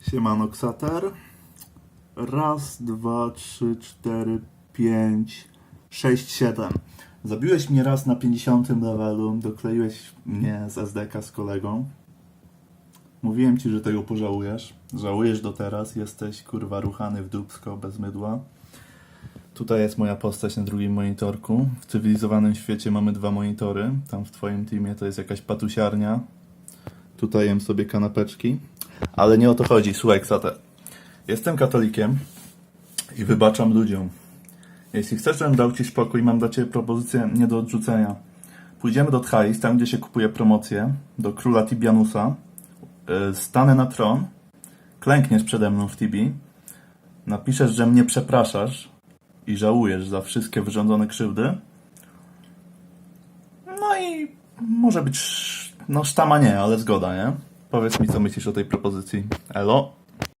Siemano Ksater. Raz, dwa, trzy, cztery, pięć, sześć, siedem. Zabiłeś mnie raz na 50 levelu, dokleiłeś mnie z SDK z kolegą. Mówiłem ci, że tego pożałujesz. Żałujesz do teraz, jesteś kurwa ruchany w dupsko bez mydła. Tutaj jest moja postać na drugim monitorku. W cywilizowanym świecie mamy dwa monitory. Tam w twoim teamie to jest jakaś patusiarnia. Tutaj jem sobie kanapeczki. Ale nie o to chodzi, słuchaj Ksater. Jestem katolikiem i wybaczam ludziom. Jeśli chcesz, żebym dał Ci spokój, mam dla Ciebie propozycję nie do odrzucenia. Pójdziemy do Tchais, tam gdzie się kupuje promocję, do króla Tibianusa. Yy, Stanę na tron, klękniesz przede mną w Tibi, napiszesz, że mnie przepraszasz i żałujesz za wszystkie wyrządzone krzywdy. No i może być, no sztama nie, ale zgoda, nie? Powiedz mi, co myślisz o tej propozycji. Elo?